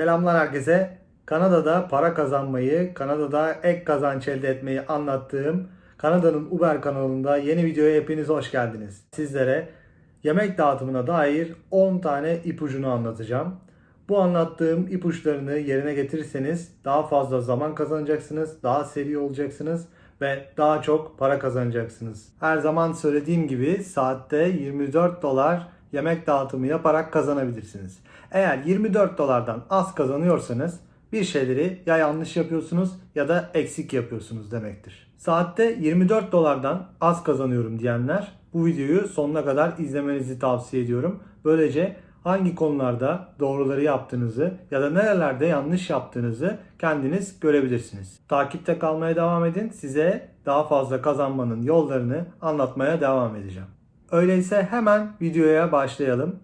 Selamlar herkese. Kanada'da para kazanmayı, Kanada'da ek kazanç elde etmeyi anlattığım Kanada'nın Uber kanalında yeni videoya hepiniz hoş geldiniz. Sizlere yemek dağıtımına dair 10 tane ipucunu anlatacağım. Bu anlattığım ipuçlarını yerine getirirseniz daha fazla zaman kazanacaksınız, daha seri olacaksınız ve daha çok para kazanacaksınız. Her zaman söylediğim gibi saatte 24 dolar yemek dağıtımı yaparak kazanabilirsiniz. Eğer 24 dolardan az kazanıyorsanız bir şeyleri ya yanlış yapıyorsunuz ya da eksik yapıyorsunuz demektir. Saatte 24 dolardan az kazanıyorum diyenler bu videoyu sonuna kadar izlemenizi tavsiye ediyorum. Böylece hangi konularda doğruları yaptığınızı ya da nerelerde yanlış yaptığınızı kendiniz görebilirsiniz. Takipte kalmaya devam edin. Size daha fazla kazanmanın yollarını anlatmaya devam edeceğim. Öyleyse hemen videoya başlayalım.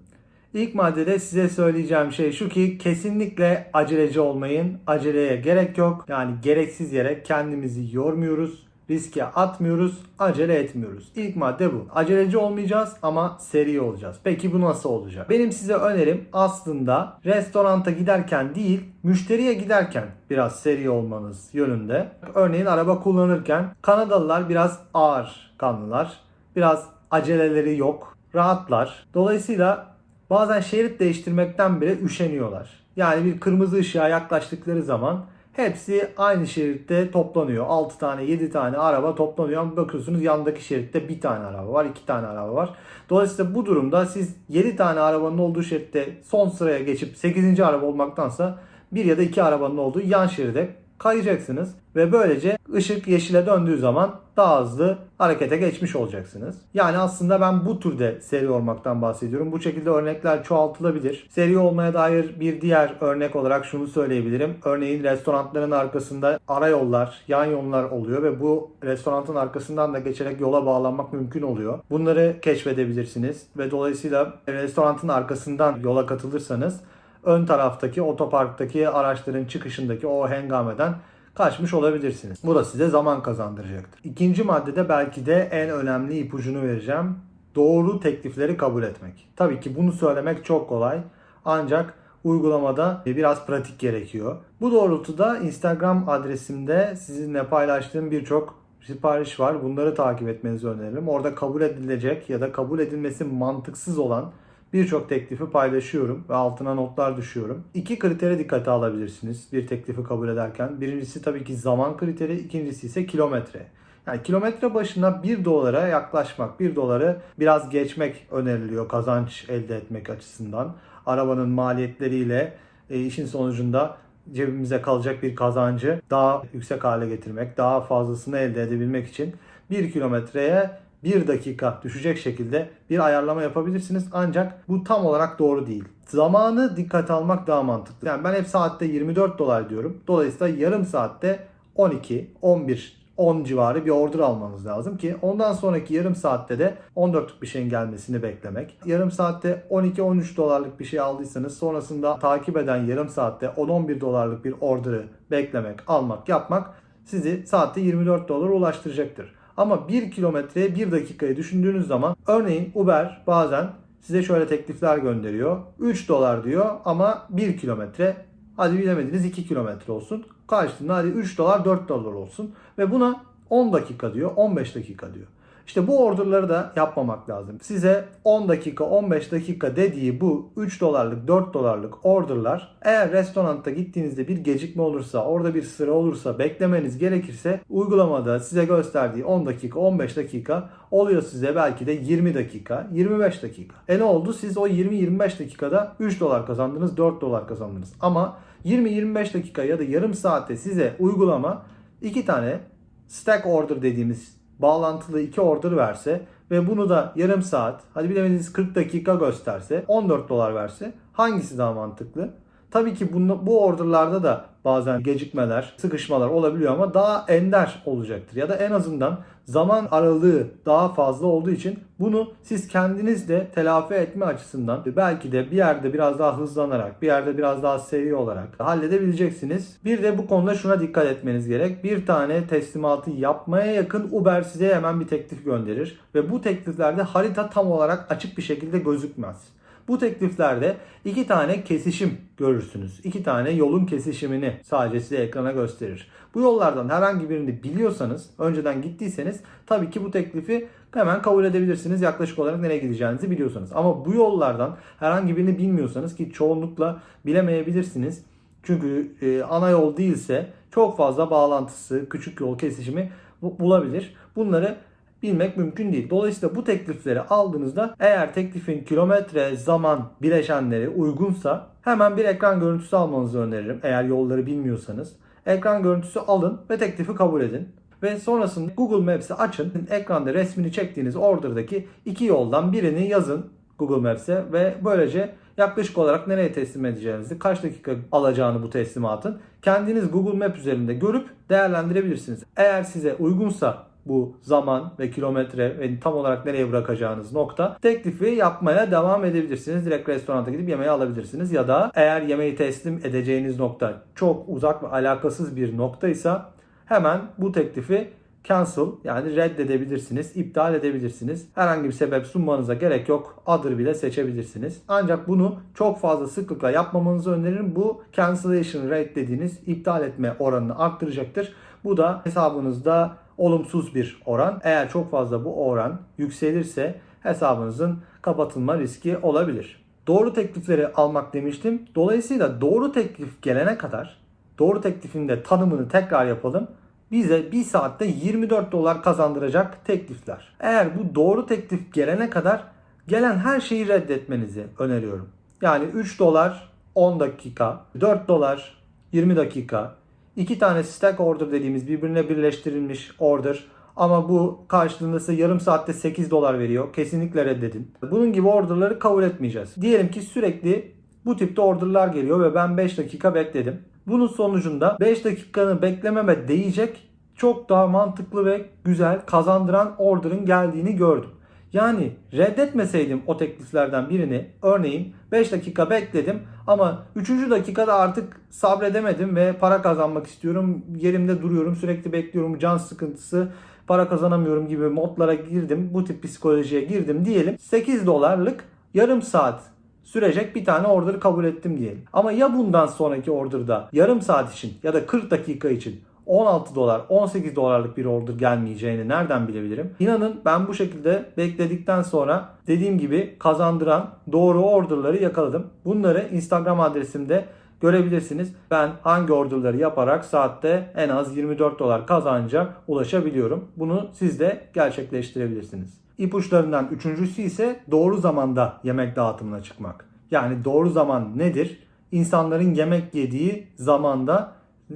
İlk maddede size söyleyeceğim şey şu ki kesinlikle aceleci olmayın. Aceleye gerek yok. Yani gereksiz yere kendimizi yormuyoruz. Riske atmıyoruz, acele etmiyoruz. İlk madde bu. Aceleci olmayacağız ama seri olacağız. Peki bu nasıl olacak? Benim size önerim aslında restoranta giderken değil, müşteriye giderken biraz seri olmanız yönünde. Örneğin araba kullanırken Kanadalılar biraz ağır kanlılar. Biraz aceleleri yok, rahatlar. Dolayısıyla bazen şerit değiştirmekten bile üşeniyorlar. Yani bir kırmızı ışığa yaklaştıkları zaman hepsi aynı şeritte toplanıyor. 6 tane 7 tane araba toplanıyor ama bakıyorsunuz yandaki şeritte bir tane araba var 2 tane araba var. Dolayısıyla bu durumda siz 7 tane arabanın olduğu şeritte son sıraya geçip 8. araba olmaktansa bir ya da iki arabanın olduğu yan şeride kayacaksınız ve böylece ışık yeşile döndüğü zaman daha hızlı harekete geçmiş olacaksınız. Yani aslında ben bu türde seri olmaktan bahsediyorum. Bu şekilde örnekler çoğaltılabilir. Seri olmaya dair bir diğer örnek olarak şunu söyleyebilirim. Örneğin restoranların arkasında ara yollar, yan yollar oluyor ve bu restoranın arkasından da geçerek yola bağlanmak mümkün oluyor. Bunları keşfedebilirsiniz ve dolayısıyla restoranın arkasından yola katılırsanız ön taraftaki otoparktaki araçların çıkışındaki o hengameden kaçmış olabilirsiniz. Bu da size zaman kazandıracaktır. İkinci maddede belki de en önemli ipucunu vereceğim. Doğru teklifleri kabul etmek. Tabii ki bunu söylemek çok kolay. Ancak uygulamada biraz pratik gerekiyor. Bu doğrultuda Instagram adresimde sizinle paylaştığım birçok sipariş var. Bunları takip etmenizi öneririm. Orada kabul edilecek ya da kabul edilmesi mantıksız olan birçok teklifi paylaşıyorum ve altına notlar düşüyorum. İki kritere dikkate alabilirsiniz bir teklifi kabul ederken. Birincisi tabii ki zaman kriteri, ikincisi ise kilometre. Yani kilometre başına 1 dolara yaklaşmak, 1 doları biraz geçmek öneriliyor kazanç elde etmek açısından. Arabanın maliyetleriyle e, işin sonucunda cebimize kalacak bir kazancı daha yüksek hale getirmek, daha fazlasını elde edebilmek için 1 kilometreye 1 dakika düşecek şekilde bir ayarlama yapabilirsiniz. Ancak bu tam olarak doğru değil. Zamanı dikkate almak daha mantıklı. Yani ben hep saatte 24 dolar diyorum. Dolayısıyla yarım saatte 12, 11, 10 civarı bir order almanız lazım ki ondan sonraki yarım saatte de 14'lük bir şeyin gelmesini beklemek. Yarım saatte 12-13 dolarlık bir şey aldıysanız sonrasında takip eden yarım saatte 10-11 dolarlık bir order'ı beklemek, almak, yapmak sizi saatte 24 dolara ulaştıracaktır. Ama 1 kilometreye 1 dakikayı düşündüğünüz zaman örneğin Uber bazen size şöyle teklifler gönderiyor. 3 dolar diyor ama 1 kilometre hadi bilemediniz 2 kilometre olsun. Karşılığında hadi 3 dolar 4 dolar olsun. Ve buna 10 dakika diyor 15 dakika diyor. İşte bu orderları da yapmamak lazım. Size 10 dakika 15 dakika dediği bu 3 dolarlık 4 dolarlık orderlar eğer restoranda gittiğinizde bir gecikme olursa orada bir sıra olursa beklemeniz gerekirse uygulamada size gösterdiği 10 dakika 15 dakika oluyor size belki de 20 dakika 25 dakika. E ne oldu siz o 20-25 dakikada 3 dolar kazandınız 4 dolar kazandınız ama 20-25 dakika ya da yarım saatte size uygulama 2 tane stack order dediğimiz bağlantılı iki order verse ve bunu da yarım saat, hadi bilemediniz 40 dakika gösterse, 14 dolar verse hangisi daha mantıklı? Tabii ki bunu, bu orderlarda da bazen gecikmeler, sıkışmalar olabiliyor ama daha ender olacaktır. Ya da en azından zaman aralığı daha fazla olduğu için bunu siz kendiniz de telafi etme açısından belki de bir yerde biraz daha hızlanarak, bir yerde biraz daha seri olarak halledebileceksiniz. Bir de bu konuda şuna dikkat etmeniz gerek. Bir tane teslimatı yapmaya yakın Uber size hemen bir teklif gönderir ve bu tekliflerde harita tam olarak açık bir şekilde gözükmez. Bu tekliflerde iki tane kesişim görürsünüz. İki tane yolun kesişimini sadece size ekrana gösterir. Bu yollardan herhangi birini biliyorsanız, önceden gittiyseniz tabii ki bu teklifi hemen kabul edebilirsiniz. Yaklaşık olarak nereye gideceğinizi biliyorsanız. Ama bu yollardan herhangi birini bilmiyorsanız ki çoğunlukla bilemeyebilirsiniz. Çünkü e, ana yol değilse çok fazla bağlantısı, küçük yol kesişimi bu- bulabilir. Bunları bilmek mümkün değil. Dolayısıyla bu teklifleri aldığınızda eğer teklifin kilometre, zaman bileşenleri uygunsa hemen bir ekran görüntüsü almanızı öneririm. Eğer yolları bilmiyorsanız. Ekran görüntüsü alın ve teklifi kabul edin. Ve sonrasında Google Maps'i açın. Ekranda resmini çektiğiniz order'daki iki yoldan birini yazın Google Maps'e ve böylece yaklaşık olarak nereye teslim edeceğinizi, kaç dakika alacağını bu teslimatın kendiniz Google Map üzerinde görüp değerlendirebilirsiniz. Eğer size uygunsa bu zaman ve kilometre ve tam olarak nereye bırakacağınız nokta teklifi yapmaya devam edebilirsiniz. Direkt restoranta gidip yemeği alabilirsiniz ya da eğer yemeği teslim edeceğiniz nokta çok uzak ve alakasız bir noktaysa hemen bu teklifi cancel yani reddedebilirsiniz, iptal edebilirsiniz. Herhangi bir sebep sunmanıza gerek yok. Other bile seçebilirsiniz. Ancak bunu çok fazla sıklıkla yapmamanızı öneririm. Bu cancellation rate dediğiniz iptal etme oranını arttıracaktır. Bu da hesabınızda olumsuz bir oran. Eğer çok fazla bu oran yükselirse hesabınızın kapatılma riski olabilir. Doğru teklifleri almak demiştim. Dolayısıyla doğru teklif gelene kadar doğru teklifin de tanımını tekrar yapalım. Bize bir saatte 24 dolar kazandıracak teklifler. Eğer bu doğru teklif gelene kadar gelen her şeyi reddetmenizi öneriyorum. Yani 3 dolar 10 dakika, 4 dolar 20 dakika, 2 tane stack order dediğimiz birbirine birleştirilmiş order ama bu karşılığında size yarım saatte 8 dolar veriyor. Kesinlikle reddedin. Bunun gibi orderları kabul etmeyeceğiz. Diyelim ki sürekli bu tipte orderlar geliyor ve ben 5 dakika bekledim. Bunun sonucunda 5 dakikanı beklememe değecek çok daha mantıklı ve güzel kazandıran order'ın geldiğini gördüm. Yani reddetmeseydim o tekliflerden birini örneğin 5 dakika bekledim ama 3. dakikada artık sabredemedim ve para kazanmak istiyorum. Yerimde duruyorum sürekli bekliyorum can sıkıntısı para kazanamıyorum gibi modlara girdim. Bu tip psikolojiye girdim diyelim. 8 dolarlık yarım saat sürecek bir tane order kabul ettim diyelim. Ama ya bundan sonraki orderda yarım saat için ya da 40 dakika için 16 dolar, 18 dolarlık bir order gelmeyeceğini nereden bilebilirim? İnanın ben bu şekilde bekledikten sonra dediğim gibi kazandıran doğru orderları yakaladım. Bunları Instagram adresimde görebilirsiniz. Ben hangi orderları yaparak saatte en az 24 dolar kazanca ulaşabiliyorum. Bunu siz de gerçekleştirebilirsiniz. İpuçlarından üçüncüsü ise doğru zamanda yemek dağıtımına çıkmak. Yani doğru zaman nedir? İnsanların yemek yediği zamanda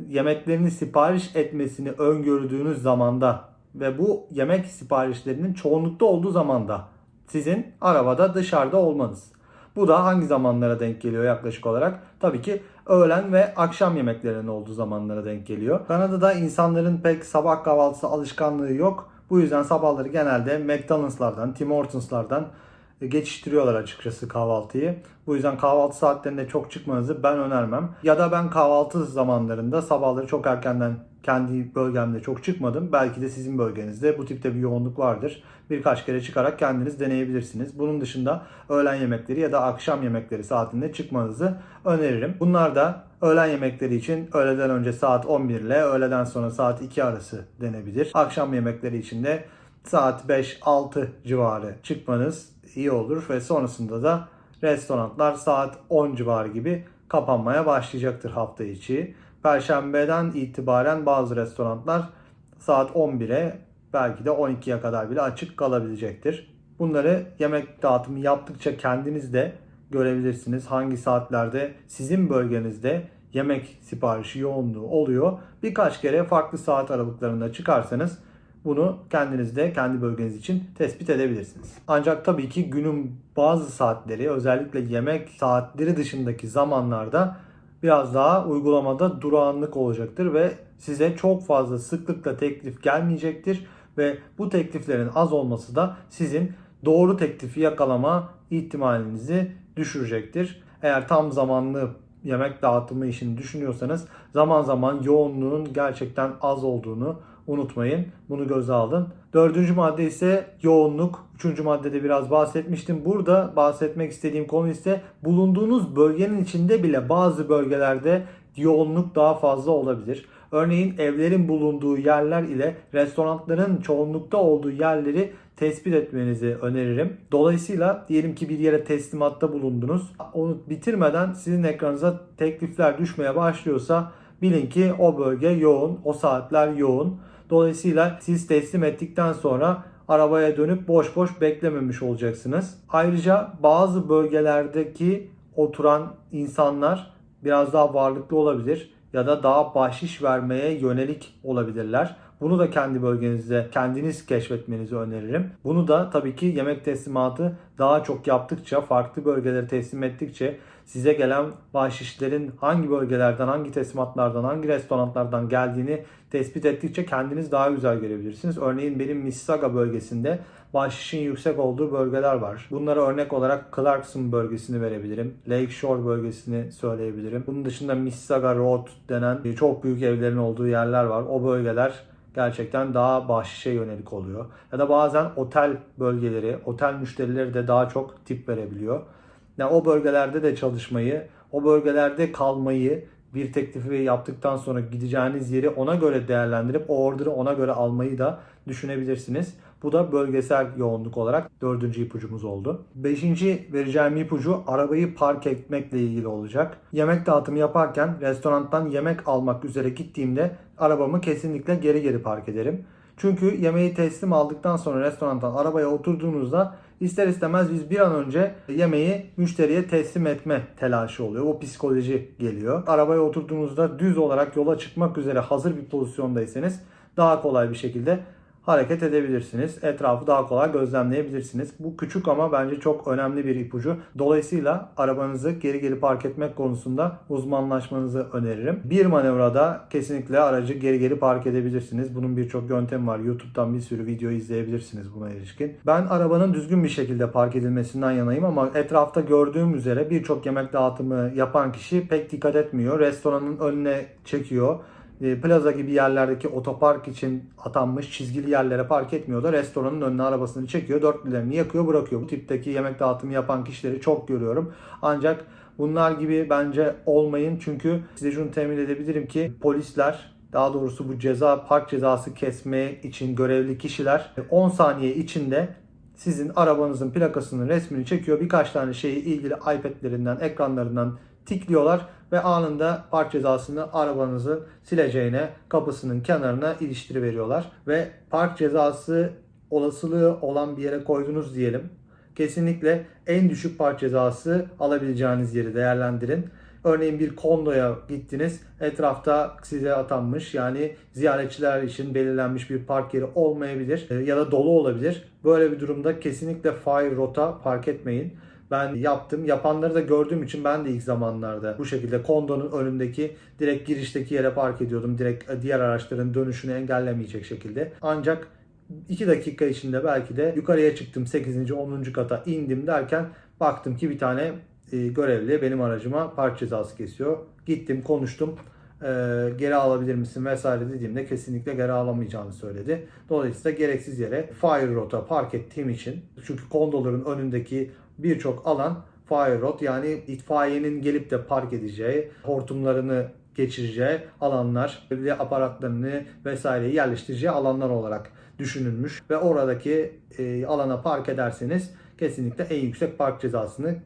yemeklerini sipariş etmesini öngördüğünüz zamanda ve bu yemek siparişlerinin çoğunlukta olduğu zamanda sizin arabada dışarıda olmanız. Bu da hangi zamanlara denk geliyor yaklaşık olarak? Tabii ki öğlen ve akşam yemeklerinin olduğu zamanlara denk geliyor. Kanada'da insanların pek sabah kahvaltısı alışkanlığı yok. Bu yüzden sabahları genelde McDonald'slardan, Tim Hortons'lardan geçiştiriyorlar açıkçası kahvaltıyı. Bu yüzden kahvaltı saatlerinde çok çıkmanızı ben önermem. Ya da ben kahvaltı zamanlarında sabahları çok erkenden kendi bölgemde çok çıkmadım. Belki de sizin bölgenizde bu tipte bir yoğunluk vardır. Birkaç kere çıkarak kendiniz deneyebilirsiniz. Bunun dışında öğlen yemekleri ya da akşam yemekleri saatinde çıkmanızı öneririm. Bunlar da öğlen yemekleri için öğleden önce saat 11 ile öğleden sonra saat 2 arası denebilir. Akşam yemekleri için de saat 5-6 civarı çıkmanız iyi olur ve sonrasında da restoranlar saat 10 civarı gibi kapanmaya başlayacaktır hafta içi. Perşembeden itibaren bazı restoranlar saat 11'e belki de 12'ye kadar bile açık kalabilecektir. Bunları yemek dağıtımı yaptıkça kendiniz de görebilirsiniz. Hangi saatlerde sizin bölgenizde yemek siparişi yoğunluğu oluyor. Birkaç kere farklı saat aralıklarında çıkarsanız bunu kendiniz de kendi bölgeniz için tespit edebilirsiniz. Ancak tabii ki günün bazı saatleri özellikle yemek saatleri dışındaki zamanlarda biraz daha uygulamada durağanlık olacaktır ve size çok fazla sıklıkla teklif gelmeyecektir ve bu tekliflerin az olması da sizin doğru teklifi yakalama ihtimalinizi düşürecektir. Eğer tam zamanlı yemek dağıtımı işini düşünüyorsanız zaman zaman yoğunluğun gerçekten az olduğunu unutmayın. Bunu göze alın. Dördüncü madde ise yoğunluk. Üçüncü maddede biraz bahsetmiştim. Burada bahsetmek istediğim konu ise bulunduğunuz bölgenin içinde bile bazı bölgelerde yoğunluk daha fazla olabilir. Örneğin evlerin bulunduğu yerler ile restoranların çoğunlukta olduğu yerleri tespit etmenizi öneririm. Dolayısıyla diyelim ki bir yere teslimatta bulundunuz. Onu bitirmeden sizin ekranınıza teklifler düşmeye başlıyorsa bilin ki o bölge yoğun, o saatler yoğun. Dolayısıyla siz teslim ettikten sonra arabaya dönüp boş boş beklememiş olacaksınız. Ayrıca bazı bölgelerdeki oturan insanlar biraz daha varlıklı olabilir ya da daha bahşiş vermeye yönelik olabilirler. Bunu da kendi bölgenizde kendiniz keşfetmenizi öneririm. Bunu da tabii ki yemek teslimatı daha çok yaptıkça, farklı bölgelere teslim ettikçe size gelen bahşişlerin hangi bölgelerden, hangi teslimatlardan, hangi restoranlardan geldiğini tespit ettikçe kendiniz daha güzel görebilirsiniz. Örneğin benim Mississauga bölgesinde bahşişin yüksek olduğu bölgeler var. Bunlara örnek olarak Clarkson bölgesini verebilirim. Lake Shore bölgesini söyleyebilirim. Bunun dışında Mississauga Road denen çok büyük evlerin olduğu yerler var. O bölgeler gerçekten daha bahşişe yönelik oluyor. Ya da bazen otel bölgeleri, otel müşterileri de daha çok tip verebiliyor. Yani o bölgelerde de çalışmayı, o bölgelerde kalmayı bir teklifi yaptıktan sonra gideceğiniz yeri ona göre değerlendirip o order'ı ona göre almayı da düşünebilirsiniz. Bu da bölgesel yoğunluk olarak dördüncü ipucumuz oldu. Beşinci vereceğim ipucu arabayı park etmekle ilgili olacak. Yemek dağıtımı yaparken restorandan yemek almak üzere gittiğimde arabamı kesinlikle geri geri park ederim. Çünkü yemeği teslim aldıktan sonra restorandan arabaya oturduğunuzda ister istemez biz bir an önce yemeği müşteriye teslim etme telaşı oluyor. O psikoloji geliyor. Arabaya oturduğunuzda düz olarak yola çıkmak üzere hazır bir pozisyondaysanız daha kolay bir şekilde hareket edebilirsiniz. Etrafı daha kolay gözlemleyebilirsiniz. Bu küçük ama bence çok önemli bir ipucu. Dolayısıyla arabanızı geri geri park etmek konusunda uzmanlaşmanızı öneririm. Bir manevrada kesinlikle aracı geri geri park edebilirsiniz. Bunun birçok yöntemi var. YouTube'dan bir sürü video izleyebilirsiniz buna ilişkin. Ben arabanın düzgün bir şekilde park edilmesinden yanayım ama etrafta gördüğüm üzere birçok yemek dağıtımı yapan kişi pek dikkat etmiyor. Restoranın önüne çekiyor plaza gibi yerlerdeki otopark için atanmış çizgili yerlere park etmiyor da restoranın önüne arabasını çekiyor, dörtlülerini yakıyor, bırakıyor. Bu tipteki yemek dağıtımı yapan kişileri çok görüyorum. Ancak bunlar gibi bence olmayın çünkü size şunu temin edebilirim ki polisler daha doğrusu bu ceza park cezası kesme için görevli kişiler 10 saniye içinde sizin arabanızın plakasının resmini çekiyor. Birkaç tane şeyi ilgili iPad'lerinden, ekranlarından tikliyorlar ve anında park cezasını arabanızı sileceğine kapısının kenarına iliştiriveriyorlar. Ve park cezası olasılığı olan bir yere koydunuz diyelim. Kesinlikle en düşük park cezası alabileceğiniz yeri değerlendirin. Örneğin bir kondoya gittiniz. Etrafta size atanmış yani ziyaretçiler için belirlenmiş bir park yeri olmayabilir e, ya da dolu olabilir. Böyle bir durumda kesinlikle fire rota park etmeyin ben yaptım. Yapanları da gördüğüm için ben de ilk zamanlarda bu şekilde kondonun önündeki direkt girişteki yere park ediyordum. Direkt diğer araçların dönüşünü engellemeyecek şekilde. Ancak 2 dakika içinde belki de yukarıya çıktım 8. 10. kata indim derken baktım ki bir tane e, görevli benim aracıma park cezası kesiyor. Gittim konuştum e, geri alabilir misin vesaire dediğimde kesinlikle geri alamayacağını söyledi. Dolayısıyla gereksiz yere fire rota park ettiğim için çünkü kondoların önündeki birçok alan fire road yani itfaiyenin gelip de park edeceği, hortumlarını geçireceği alanlar, ve aparatlarını vesaireyi yerleştireceği alanlar olarak düşünülmüş ve oradaki e, alana park ederseniz kesinlikle en yüksek park cezasını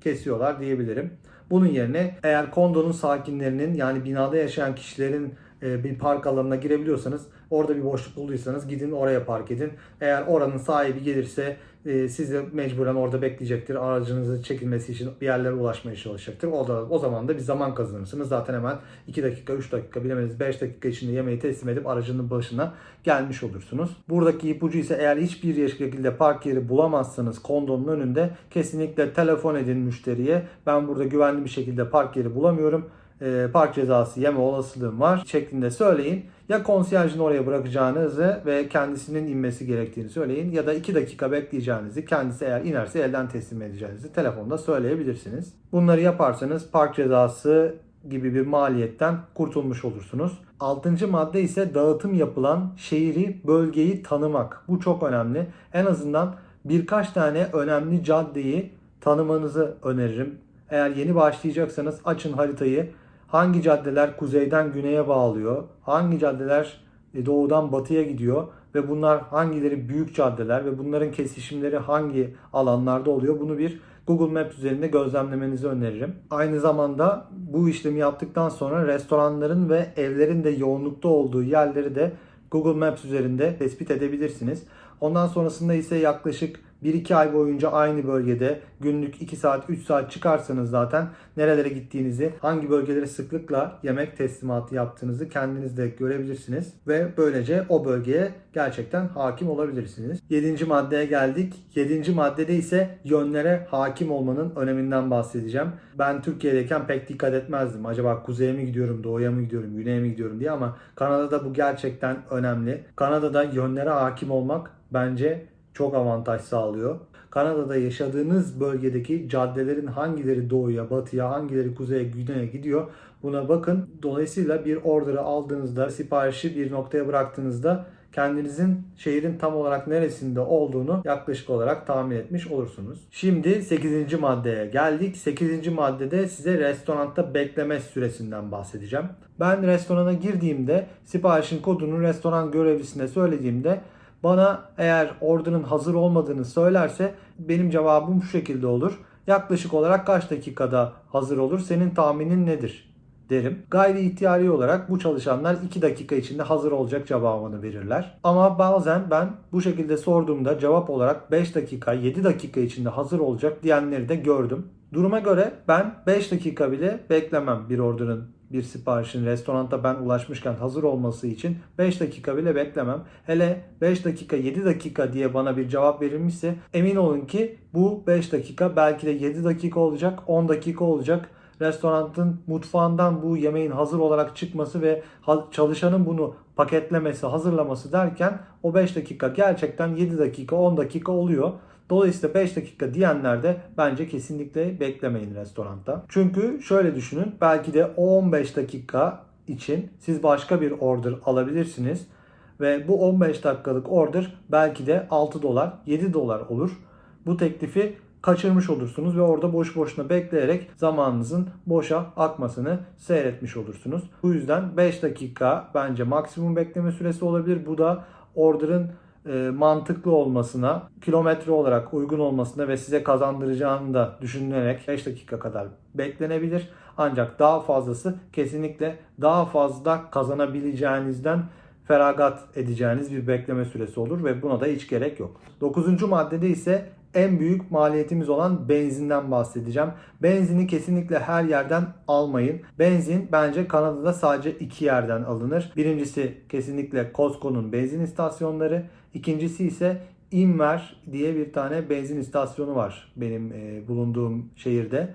kesiyorlar diyebilirim. Bunun yerine eğer kondonun sakinlerinin yani binada yaşayan kişilerin bir park alanına girebiliyorsanız orada bir boşluk bulduysanız gidin oraya park edin. Eğer oranın sahibi gelirse e, siz de mecburen orada bekleyecektir. Aracınızın çekilmesi için bir yerlere ulaşmaya çalışacaktır. O da o zaman da bir zaman kazanırsınız. Zaten hemen 2 dakika, 3 dakika bilemediniz 5 dakika içinde yemeği teslim edip aracının başına gelmiş olursunuz. Buradaki ipucu ise eğer hiçbir şekilde park yeri bulamazsanız kondonun önünde kesinlikle telefon edin müşteriye. Ben burada güvenli bir şekilde park yeri bulamıyorum e, park cezası yeme olasılığım var şeklinde söyleyin. Ya konsiyerjin oraya bırakacağınızı ve kendisinin inmesi gerektiğini söyleyin ya da 2 dakika bekleyeceğinizi kendisi eğer inerse elden teslim edeceğinizi telefonda söyleyebilirsiniz. Bunları yaparsanız park cezası gibi bir maliyetten kurtulmuş olursunuz. Altıncı madde ise dağıtım yapılan şehri, bölgeyi tanımak. Bu çok önemli. En azından birkaç tane önemli caddeyi tanımanızı öneririm. Eğer yeni başlayacaksanız açın haritayı. Hangi caddeler kuzeyden güneye bağlıyor? Hangi caddeler e, doğudan batıya gidiyor? Ve bunlar hangileri büyük caddeler ve bunların kesişimleri hangi alanlarda oluyor? Bunu bir Google Maps üzerinde gözlemlemenizi öneririm. Aynı zamanda bu işlemi yaptıktan sonra restoranların ve evlerin de yoğunlukta olduğu yerleri de Google Maps üzerinde tespit edebilirsiniz. Ondan sonrasında ise yaklaşık 1-2 ay boyunca aynı bölgede günlük 2 saat 3 saat çıkarsanız zaten nerelere gittiğinizi, hangi bölgelere sıklıkla yemek teslimatı yaptığınızı kendiniz de görebilirsiniz. Ve böylece o bölgeye gerçekten hakim olabilirsiniz. 7. maddeye geldik. 7. maddede ise yönlere hakim olmanın öneminden bahsedeceğim. Ben Türkiye'deyken pek dikkat etmezdim. Acaba kuzeye mi gidiyorum, doğuya mı gidiyorum, güneye mi gidiyorum diye ama Kanada'da bu gerçekten önemli. Kanada'da yönlere hakim olmak bence çok avantaj sağlıyor. Kanada'da yaşadığınız bölgedeki caddelerin hangileri doğuya, batıya, hangileri kuzeye, güneye gidiyor buna bakın. Dolayısıyla bir order'ı aldığınızda, siparişi bir noktaya bıraktığınızda kendinizin şehrin tam olarak neresinde olduğunu yaklaşık olarak tahmin etmiş olursunuz. Şimdi 8. maddeye geldik. 8. maddede size restoranda bekleme süresinden bahsedeceğim. Ben restorana girdiğimde siparişin kodunu restoran görevlisine söylediğimde bana eğer order'ın hazır olmadığını söylerse benim cevabım şu şekilde olur. Yaklaşık olarak kaç dakikada hazır olur? Senin tahminin nedir? Derim. Gayri ihtiyari olarak bu çalışanlar 2 dakika içinde hazır olacak cevabını verirler. Ama bazen ben bu şekilde sorduğumda cevap olarak 5 dakika, 7 dakika içinde hazır olacak diyenleri de gördüm. Duruma göre ben 5 dakika bile beklemem bir order'ın bir siparişin restoranda ben ulaşmışken hazır olması için 5 dakika bile beklemem. Hele 5 dakika 7 dakika diye bana bir cevap verilmişse emin olun ki bu 5 dakika belki de 7 dakika olacak 10 dakika olacak. Restoranın mutfağından bu yemeğin hazır olarak çıkması ve çalışanın bunu paketlemesi, hazırlaması derken o 5 dakika gerçekten 7 dakika 10 dakika oluyor. Dolayısıyla 5 dakika diyenler de bence kesinlikle beklemeyin restoranda. Çünkü şöyle düşünün belki de o 15 dakika için siz başka bir order alabilirsiniz. Ve bu 15 dakikalık order belki de 6 dolar 7 dolar olur. Bu teklifi kaçırmış olursunuz ve orada boş boşuna bekleyerek zamanınızın boşa akmasını seyretmiş olursunuz. Bu yüzden 5 dakika bence maksimum bekleme süresi olabilir. Bu da order'ın e, mantıklı olmasına, kilometre olarak uygun olmasına ve size kazandıracağını da düşünülerek 5 dakika kadar beklenebilir. Ancak daha fazlası kesinlikle daha fazla kazanabileceğinizden feragat edeceğiniz bir bekleme süresi olur ve buna da hiç gerek yok. 9. maddede ise en büyük maliyetimiz olan benzinden bahsedeceğim. Benzini kesinlikle her yerden almayın. Benzin bence Kanada'da sadece iki yerden alınır. Birincisi kesinlikle Costco'nun benzin istasyonları. İkincisi ise Inver diye bir tane benzin istasyonu var benim e, bulunduğum şehirde.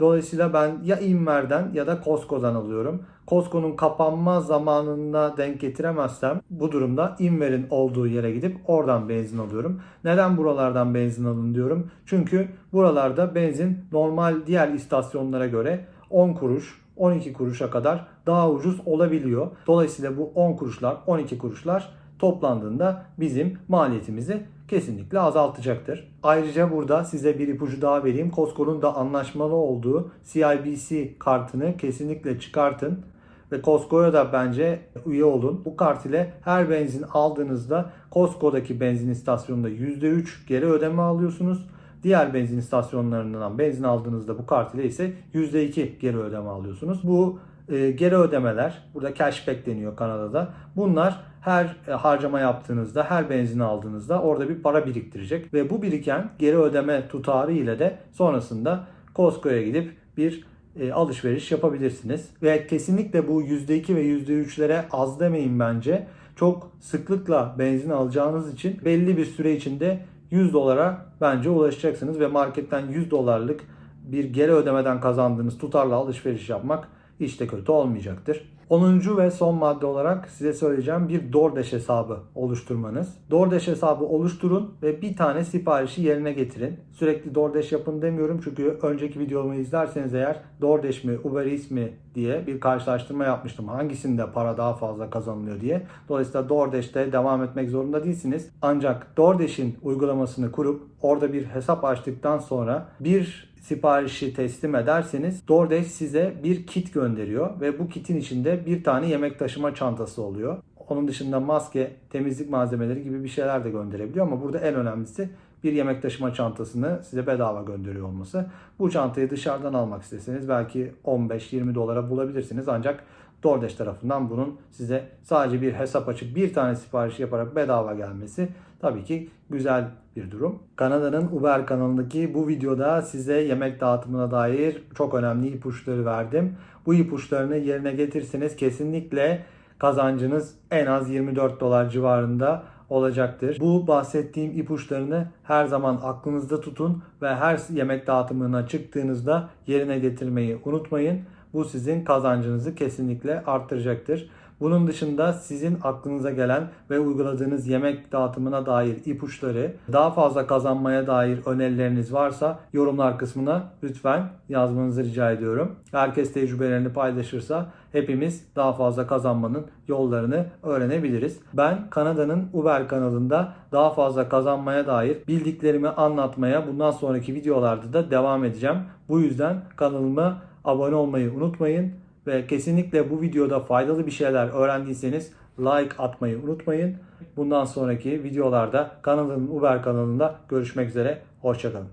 Dolayısıyla ben ya Inver'den ya da Costco'dan alıyorum. Costco'nun kapanma zamanına denk getiremezsem bu durumda Inver'in olduğu yere gidip oradan benzin alıyorum. Neden buralardan benzin alın diyorum? Çünkü buralarda benzin normal diğer istasyonlara göre 10 kuruş, 12 kuruşa kadar daha ucuz olabiliyor. Dolayısıyla bu 10 kuruşlar, 12 kuruşlar toplandığında bizim maliyetimizi kesinlikle azaltacaktır. Ayrıca burada size bir ipucu daha vereyim. Costco'nun da anlaşmalı olduğu CIBC kartını kesinlikle çıkartın ve Costco'ya da bence üye olun. Bu kart ile her benzin aldığınızda Costco'daki benzin istasyonunda %3 geri ödeme alıyorsunuz. Diğer benzin istasyonlarından benzin aldığınızda bu kart ile ise %2 geri ödeme alıyorsunuz. Bu e, geri ödemeler, burada cashback deniyor Kanada'da. Bunlar her e, harcama yaptığınızda, her benzin aldığınızda orada bir para biriktirecek ve bu biriken geri ödeme tutarı ile de sonrasında Costco'ya gidip bir e, alışveriş yapabilirsiniz. Ve kesinlikle bu %2 ve %3'lere az demeyin bence. Çok sıklıkla benzin alacağınız için belli bir süre içinde 100 dolara bence ulaşacaksınız ve marketten 100 dolarlık bir geri ödemeden kazandığınız tutarla alışveriş yapmak hiç de kötü olmayacaktır. 10. ve son madde olarak size söyleyeceğim bir DoorDash hesabı oluşturmanız. DoorDash hesabı oluşturun ve bir tane siparişi yerine getirin. Sürekli DoorDash yapın demiyorum çünkü önceki videomu izlerseniz eğer DoorDash mi Uber Eats mi diye bir karşılaştırma yapmıştım. Hangisinde para daha fazla kazanılıyor diye. Dolayısıyla DoorDash'te devam etmek zorunda değilsiniz. Ancak DoorDash'in uygulamasını kurup orada bir hesap açtıktan sonra bir siparişi teslim ederseniz DoorDash size bir kit gönderiyor ve bu kitin içinde bir tane yemek taşıma çantası oluyor. Onun dışında maske, temizlik malzemeleri gibi bir şeyler de gönderebiliyor ama burada en önemlisi bir yemek taşıma çantasını size bedava gönderiyor olması. Bu çantayı dışarıdan almak isteseniz belki 15-20 dolara bulabilirsiniz ancak DoorDash tarafından bunun size sadece bir hesap açıp bir tane sipariş yaparak bedava gelmesi tabii ki güzel bir durum. Kanada'nın Uber kanalındaki bu videoda size yemek dağıtımına dair çok önemli ipuçları verdim. Bu ipuçlarını yerine getirseniz kesinlikle kazancınız en az 24 dolar civarında olacaktır. Bu bahsettiğim ipuçlarını her zaman aklınızda tutun ve her yemek dağıtımına çıktığınızda yerine getirmeyi unutmayın. Bu sizin kazancınızı kesinlikle arttıracaktır. Bunun dışında sizin aklınıza gelen ve uyguladığınız yemek dağıtımına dair ipuçları, daha fazla kazanmaya dair önerileriniz varsa yorumlar kısmına lütfen yazmanızı rica ediyorum. Herkes tecrübelerini paylaşırsa hepimiz daha fazla kazanmanın yollarını öğrenebiliriz. Ben Kanada'nın Uber kanalında daha fazla kazanmaya dair bildiklerimi anlatmaya bundan sonraki videolarda da devam edeceğim. Bu yüzden kanalıma abone olmayı unutmayın ve kesinlikle bu videoda faydalı bir şeyler öğrendiyseniz like atmayı unutmayın. Bundan sonraki videolarda kanalın Uber kanalında görüşmek üzere. Hoşçakalın.